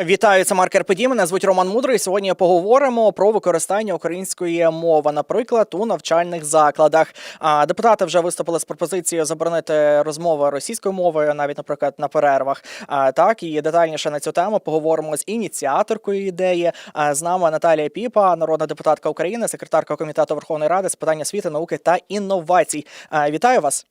Вітаю, це Маркер Подій. Мене звуть Роман Мудрий. Сьогодні поговоримо про використання української мови, наприклад, у навчальних закладах. А депутати вже виступили з пропозицією заборонити розмови російською мовою, навіть, наприклад, на перервах. Так і детальніше на цю тему поговоримо з ініціаторкою ідеї. З нами Наталія Піпа, народна депутатка України, секретарка комітету Верховної Ради з питань освіти, науки та інновацій. Вітаю вас.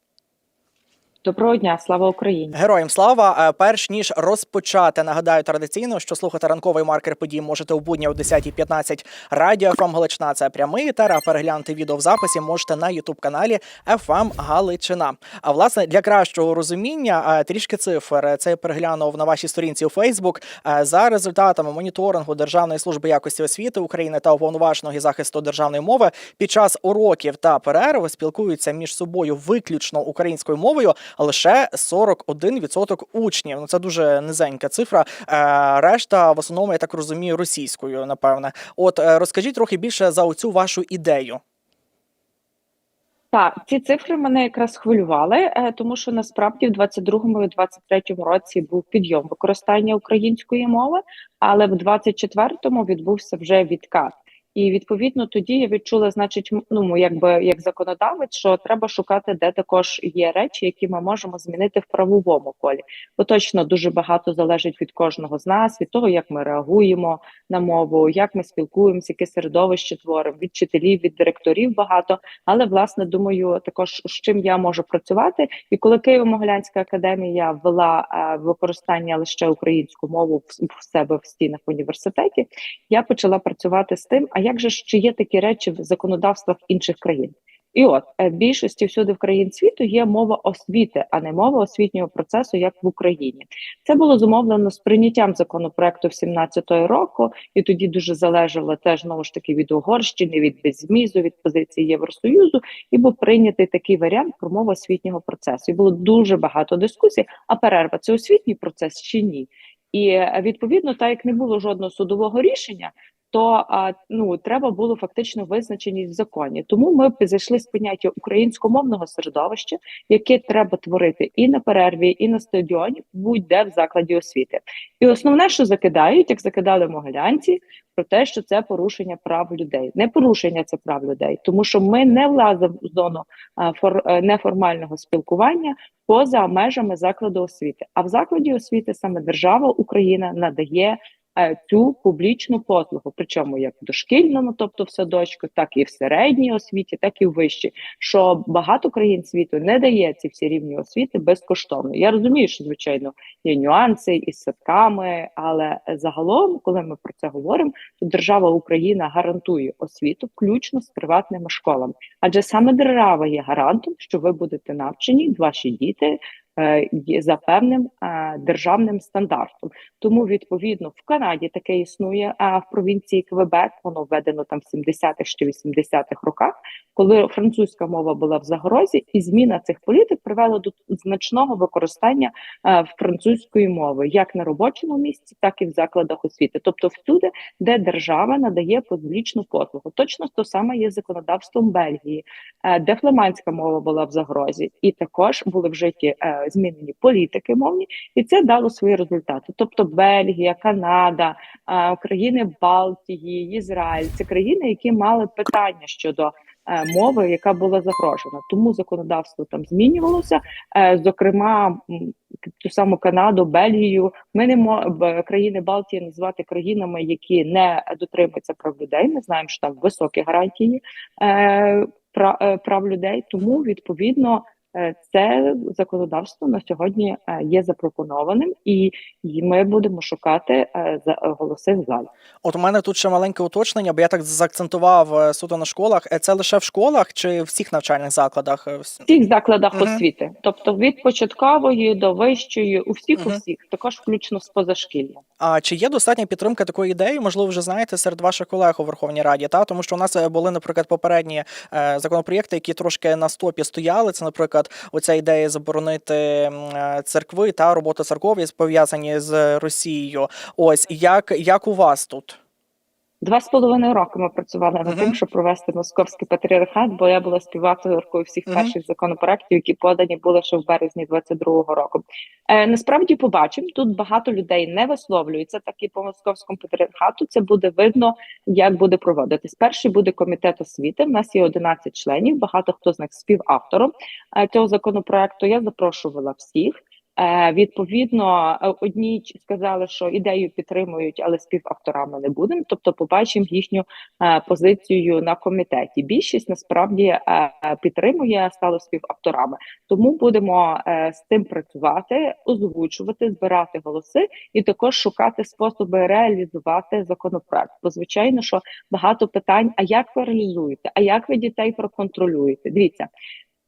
Доброго дня, слава Україні. Героям слава! Е, Перш ніж розпочати, нагадаю традиційно, що слухати ранковий маркер подій можете у будні о 10.15 радіо ФМ Галичина. Це прямий етер, а переглянути відео в записі можете на ютуб каналі ФМ Галичина. А власне для кращого розуміння е, трішки цифр. Це я переглянув на вашій сторінці у Фейсбук. Е, За результатами моніторингу Державної служби якості освіти України та уповноваженого захисту державної мови під час уроків та перерв спілкуються між собою виключно українською мовою лише 41% учнів. Ну це дуже низенька цифра. Е, решта в основному я так розумію російською, напевне. От е, розкажіть трохи більше за оцю вашу ідею. Так, ці цифри мене якраз хвилювали, е, тому що насправді в 22-му і 23-му році був підйом використання української мови, але в 24-му відбувся вже відкат. І відповідно тоді я відчула, значить, ну якби як законодавець, що треба шукати, де також є речі, які ми можемо змінити в правовому полі. Бо точно дуже багато залежить від кожного з нас, від того, як ми реагуємо на мову, як ми спілкуємося, яке середовище творимо, від вчителів, від директорів багато. Але власне думаю, також з чим я можу працювати. І коли Києво-Могилянська академія ввела е, використання лише українську мову в, себе в стінах університеті, я почала працювати з тим, а як же чи є такі речі в законодавствах інших країн? І от е, більшості всюди в країн світу є мова освіти, а не мова освітнього процесу, як в Україні. Це було зумовлено з прийняттям законопроекту 17-го року, і тоді дуже залежало теж знову ж таки від Угорщини, від беззмізу, від позиції Євросоюзу, і був прийнятий такий варіант про мову освітнього процесу. І було дуже багато дискусій. А перерва це освітній процес чи ні? І е, відповідно, так як не було жодного судового рішення, то ну треба було фактично визначеність в законі. Тому ми зайшли з поняття українськомовного середовища, яке треба творити і на перерві, і на стадіоні, будь-де в закладі освіти. І основне, що закидають, як закидали могилянці, про те, що це порушення прав людей. Не порушення це прав людей, тому що ми не влазимо в зону е, неформального спілкування поза межами закладу освіти. А в закладі освіти саме держава Україна надає цю публічну послугу, причому як в дошкільному, тобто в садочку, так і в середній освіті, так і в вищій. Що багато країн світу не дає ці всі рівні освіти безкоштовно. Я розумію, що звичайно є нюанси із садками, але загалом, коли ми про це говоримо, то держава Україна гарантує освіту, включно з приватними школами. Адже саме держава є гарантом, що ви будете навчені, ваші діти е, за певним е, державним стандартом. Тому відповідно в Канаді таке існує. А в провінції Квебек воно введено там в 70-х чи 80-х роках, коли французька мова була в загрозі, і зміна цих політик привела до значного використання е, французької мови як на робочому місці, так і в закладах освіти, тобто всюди, де держава надає публічну послугу. Точно то саме є законодавством Бельгії, е, де фламандська мова була в загрозі, і також були вжиті е, змінені політики мовні, і це дало свої результати. Тобто Бельгія, Канада, країни Балтії, Ізраїль це країни, які мали питання щодо. е, Мови, яка була загрожена, тому законодавство там змінювалося. Е, Зокрема, ту саму Канаду, Бельгію. Ми не можемо країни Балтії назвати країнами, які не дотримуються прав людей. Ми знаємо, що там високі гарантії е, прав, людей. Тому відповідно це законодавство на сьогодні е, є запропонованим, і, ми будемо шукати е, за голоси в залі. От у мене тут ще маленьке уточнення, бо я так заакцентував е, суто на школах. Е, Це лише в школах чи в всіх навчальних закладах? Е, В всіх закладах Мгм. освіти, тобто від початкової до вищої, у всіх, у всіх, також включно з позашкілля. А чи є достатня підтримка такої ідеї? Можливо, вже знаєте серед ваших колег у Верховній Раді, та тому що у нас е, були, наприклад, попередні е, законопроєкти, які трошки на стопі стояли. Це, наприклад, оця ідея заборонити е, церкви та роботу церкові пов'язані з Росією. Ось як, як у вас тут? Два з половиною роки ми працювали над тим, щоб провести московський патріархат, бо я була співавторкою всіх перших законопроєктів, які подані були ще в березні 22-го року. Е, насправді побачимо, тут багато людей не висловлюється, так і по московському патріархату. Це буде видно, як буде проводитись. Перший буде комітет освіти. У нас є 11 членів. Багато хто з них співавтором е, цього законопроекту. Я запрошувала всіх. Е, відповідно, е, одні сказали, що ідею підтримують, але співавторами не будемо. Тобто, побачимо їхню е, позицію на комітеті. Більшість насправді підтримує, стало співавторами. Тому будемо з тим працювати, озвучувати, збирати голоси і також шукати способи реалізувати законопроект. Бо звичайно, що багато питань: а як ви реалізуєте? А як ви дітей проконтролюєте? Дивіться.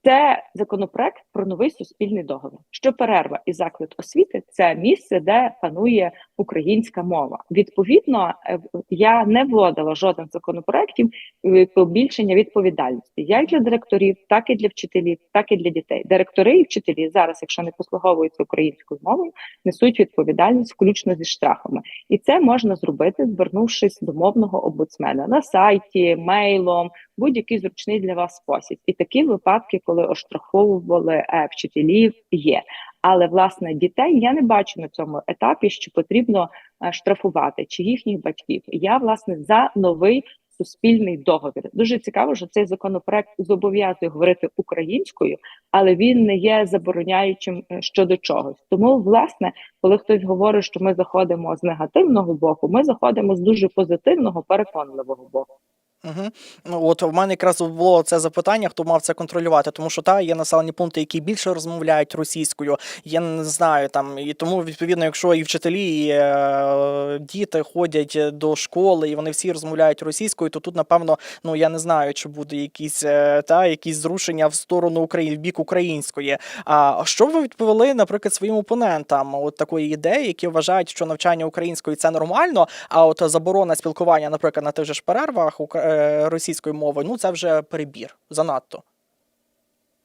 Це законопроект про новий суспільний договір. Що перерва і заклад освіти це місце, де панує українська мова. Відповідно, е, я не вводила жодних законопроектів е, побільшення відповідальності як для директорів, так і для вчителів, так і для дітей. Директори і вчителі зараз, якщо не послуговуються українською мовою, несуть відповідальність включно зі штрафами, і це можна зробити, звернувшись до мовного омбудсмена на сайті, мейлом, будь-який зручний для вас спосіб. І такі випадки, коли оштрафовували е, вчителів, є. Але власне дітей я не бачу на цьому етапі, що потрібно е, штрафувати чи їхніх батьків. Я власне за новий суспільний договір. Дуже цікаво, що цей законопроект зобов'язує говорити українською, але він не є забороняючим е, щодо чогось. Тому, власне, коли хтось говорить, що ми заходимо з негативного боку, ми заходимо з дуже позитивного, переконливого боку. Угу. От в мене якраз було це запитання, хто мав це контролювати, тому що та є населені пункти, які більше розмовляють російською. Я не знаю там, і тому відповідно, якщо і вчителі, і е, діти ходять до школи, і вони всі розмовляють російською, то тут напевно, ну я не знаю, чи буде якісь е, та якісь зрушення в сторону України, в бік української. А що ви відповіли, наприклад, своїм опонентам от такої ідеї, які вважають, що навчання українською це нормально, а от заборона спілкування, наприклад, на тих же ж перервах російською мовою, ну це вже перебір занадто.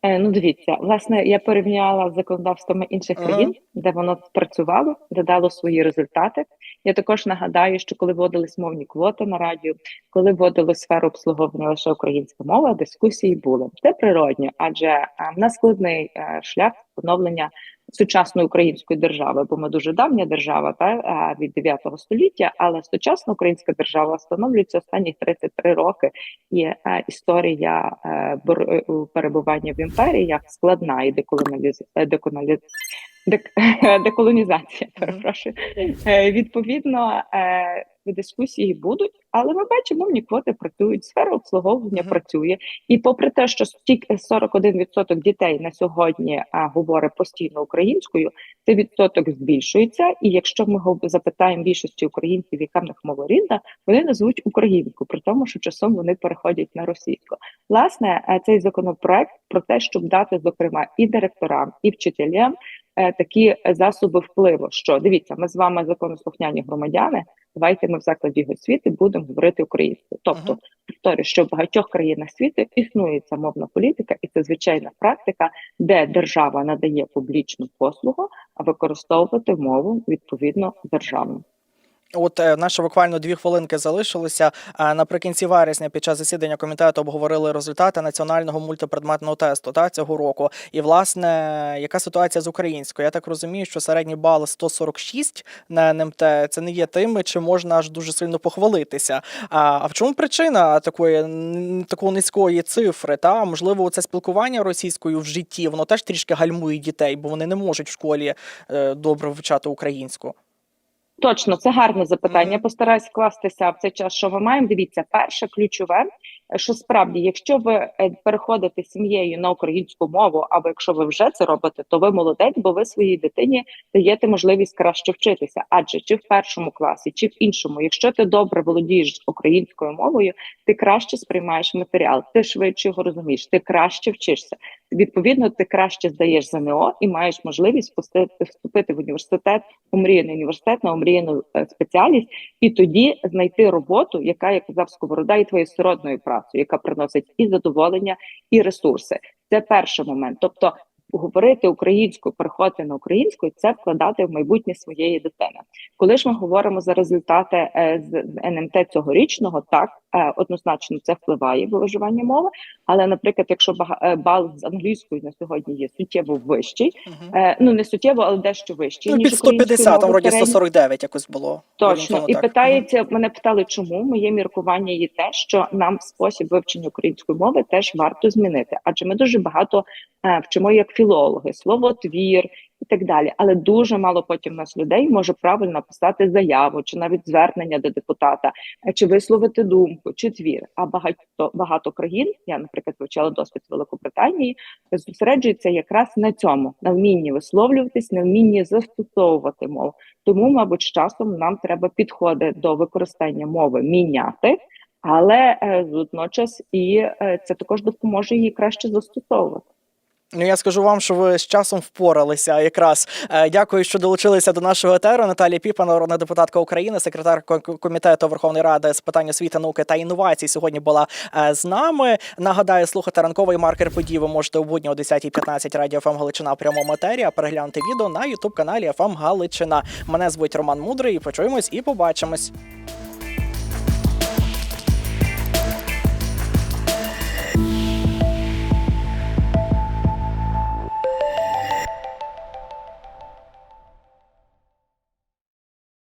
Е, ну, дивіться, власне, я порівняла з законодавствами інших країн, де воно працювало, де дало свої результати. Я також нагадаю, що коли вводились мовні квоти на радіо, коли вводили сферу обслуговування лише українська мова, дискусії були. Це природньо, адже е, в нас складний е, шлях поновлення сучасної української держави, бо ми дуже давня держава, та е, від 9 століття, але сучасна українська держава встановлюється останні 33 роки. І е, історія е, бор- перебування в імперіях складна і деколоналіз... деколоналіз... дек... деколонізація. Перепрошую. Відповідно, е, дискусії будуть, але ми бачимо, мовні квоти працюють, сфера обслуговування Мгм. працює. І попри те, що стільки 41% дітей на сьогодні а, говорить постійно українською, цей відсоток збільшується. І якщо ми запитаємо більшості українців, яка в них мова рідна, вони назвуть українську, при тому, що часом вони переходять на російську. Власне, е, цей законопроект про те, щоб дати, зокрема, і директорам, і вчителям е, такі засоби впливу. Що дивіться, ми з вами законослухняні громадяни. Давайте ми в закладі освіти будемо говорити українською. Тобто, повторюю, що в багатьох країнах світу існує ця мовна політика, і це звичайна практика, де держава надає публічну послугу, а використовувати мову відповідно державну. От е, наше буквально дві хвилинки залишилося. Наприкінці вересня під час засідання комітету обговорили результати національного мультипредметного тесту та цього року. І власне, яка ситуація з українською? Я так розумію, що середній бал 146 на НМТ це не є тими, чи можна аж дуже сильно похвалитися. А, в чому причина такої такої низької цифри? Та можливо, це спілкування російською в житті воно теж трішки гальмує дітей, бо вони не можуть в школі е, добре вивчати українську. Точно, це гарне запитання. Постараюсь вкластися в цей час, що ми маємо. Дивіться, перше ключове, що справді, якщо ви е, переходите сім'єю на українську мову, або якщо ви вже це робите, то ви молодець, бо ви своїй дитині даєте можливість краще вчитися. Адже чи в першому класі, чи в іншому, якщо ти добре володієш українською мовою, ти краще сприймаєш матеріал, ти швидше його розумієш, ти краще вчишся. Відповідно, ти краще здаєш ЗНО і маєш можливість вступити, в університет, омріяний університет на омріяну е, спеціальність, і тоді знайти роботу, яка, як казав Сковорода, є твоєю сиродною працею, яка приносить і задоволення, і ресурси. Це перший момент. Тобто говорити українською, переходити на українську, це вкладати в майбутнє своєї дитини. Коли ж ми говоримо за результати е, з НМТ цьогорічного, так е, однозначно це впливає в виживання мови. Але, наприклад, якщо е, бал з англійською на сьогодні є суттєво вищий, е, ну не суттєво, але дещо вищий Ну, ніж під 150, там вроді 149 якось було. Точно, і так. питається, мене питали, чому моє міркування є те, що нам спосіб вивчення української мови теж варто змінити, адже ми дуже багато вчимо як філологи, словотвір і так далі. Але дуже мало потім нас людей може правильно написати заяву чи навіть звернення до депутата, е, чи висловити думку, чи твір. А багато багато країн, я, наприклад, вивчала досвід Великобританії, зосереджується якраз на цьому, на вмінні висловлюватись, на вмінні застосовувати мову. Тому, мабуть, з часом нам треба підходи до використання мови міняти, але е, водночас і е, це також допоможе її краще застосовувати. Ну, я скажу вам, що ви з часом впоралися. Якраз Е, дякую, що долучилися до нашого етеру. Наталія Піпа, народна депутатка України, секретар комітету Верховної Ради з питань освіти, науки та інновацій. Сьогодні була е, з нами. Нагадаю, слухати ранковий маркер подій. Ви можете у будні о 10.15 радіо ФМ Галичина етері, а переглянути відео на Ютуб каналі ФМ Галичина. Мене звуть Роман Мудрий. Почуємось і побачимось.